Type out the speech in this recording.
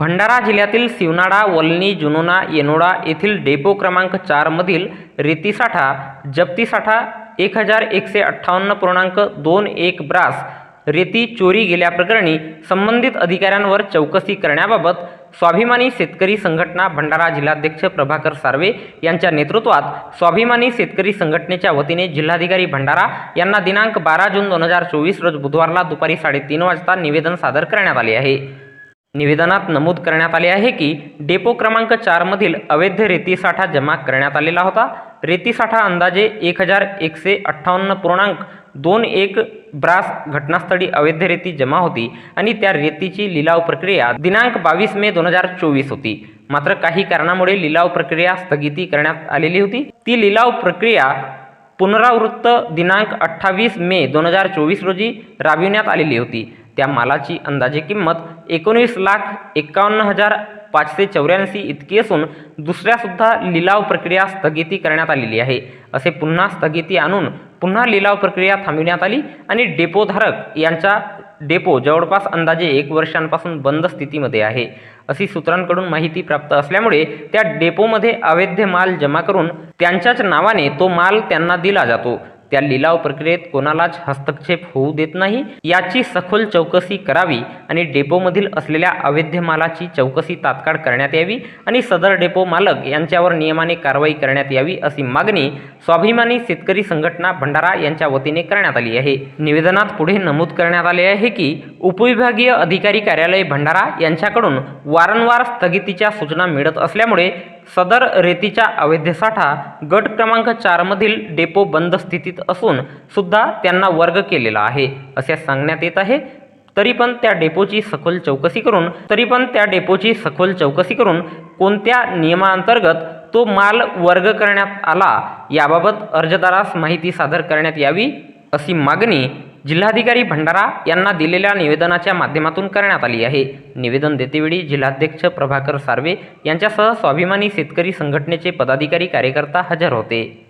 भंडारा जिल्ह्यातील शिवनाडा वलनी जुनोना येनोडा येथील डेपो क्रमांक चारमधील रेतीसाठा जप्तीसाठा एक हजार एकशे अठ्ठावन्न पूर्णांक दोन एक ब्रास रेती चोरी गेल्याप्रकरणी संबंधित अधिकाऱ्यांवर चौकशी करण्याबाबत स्वाभिमानी शेतकरी संघटना भंडारा जिल्हाध्यक्ष प्रभाकर सार्वे यांच्या नेतृत्वात स्वाभिमानी शेतकरी संघटनेच्या वतीने जिल्हाधिकारी भंडारा यांना दिनांक बारा जून दोन हजार चोवीस रोज बुधवारला दुपारी साडेतीन वाजता निवेदन सादर करण्यात आले आहे. निवेदनात नमूद करण्यात आले आहे की डेपो क्रमांक चारमधील अवैध रेतीसाठा जमा करण्यात आलेला होता. रेतीसाठा अंदाजे एक हजार एकशे अठ्ठावन्न पूर्णांक दोन एक ब्रास घटनास्थळी अवैध रेती जमा होती आणि त्या रेतीची लिलाव प्रक्रिया दिनांक बावीस मे दोन हजार चोवीस होती. मात्र काही कारणामुळे लिलाव प्रक्रिया स्थगिती करण्यात आलेली होती. ती लिलाव प्रक्रिया पुनरावृत्त दिनांक अठ्ठावीस मे दोन हजार चोवीस रोजी राबविण्यात आलेली होती. त्या मालाची अंदाजे किंमत एकोणीस लाख एकावन्न हजार पाचशे चौऱ्याऐंशी इतकी असून दुसऱ्यासुद्धा लिलाव प्रक्रिया स्थगिती करण्यात आलेली आहे. असे पुन्हा स्थगिती आणून पुन्हा लिलाव प्रक्रिया थांबविण्यात आली आणि डेपोधारक यांचा डेपो जवळपास अंदाजे एक वर्षांपासून बंद स्थितीमध्ये आहे. अशी सूत्रांकडून माहिती प्राप्त असल्यामुळे त्या डेपोमध्ये अवैध माल जमा करून त्यांच्याच नावाने तो माल त्यांना दिला जातो. त्या लिलाव प्रक्रियेत कोणालाच हस्तक्षेप होऊ देत नाही. याची सखोल चौकशी करावी आणि डेपोमधील असलेल्या अवैध मालाची चौकशी तात्काळ करण्यात यावी आणि सदर डेपो मालक यांच्यावर नियमाने कारवाई करण्यात यावी अशी मागणी स्वाभिमानी शेतकरी संघटना भंडारा यांच्या वतीने करण्यात आली आहे. निवेदनात पुढे नमूद करण्यात आले आहे की उपविभागीय अधिकारी कार्यालय भंडारा यांच्याकडून वारंवार स्थगितीच्या सूचना मिळत असल्यामुळे सदर रेतीच्या अवैध साठा गट क्रमांक चारमधील डेपो बंद स्थितीत असून सुद्धा त्यांना वर्ग केलेला आहे असे सांगण्यात येत आहे. तरी पण त्या डेपोची सखोल चौकशी करून तरी पण त्या डेपोची सखोल चौकशी करून कोणत्या नियमांतर्गत तो माल वर्ग करण्यात आला याबाबत अर्जदारास माहिती सादर करण्यात यावी अशी मागणी जिल्हाधिकारी भंडारा यांना दिलेल्या निवेदनाच्या माध्यमातून करण्यात आली आहे. निवेदन देतेवेळी जिल्हाध्यक्ष प्रभाकर सार्वे यांच्यासह स्वाभिमानी शेतकरी संघटनेचे पदाधिकारी कार्यकर्ता हजर होते.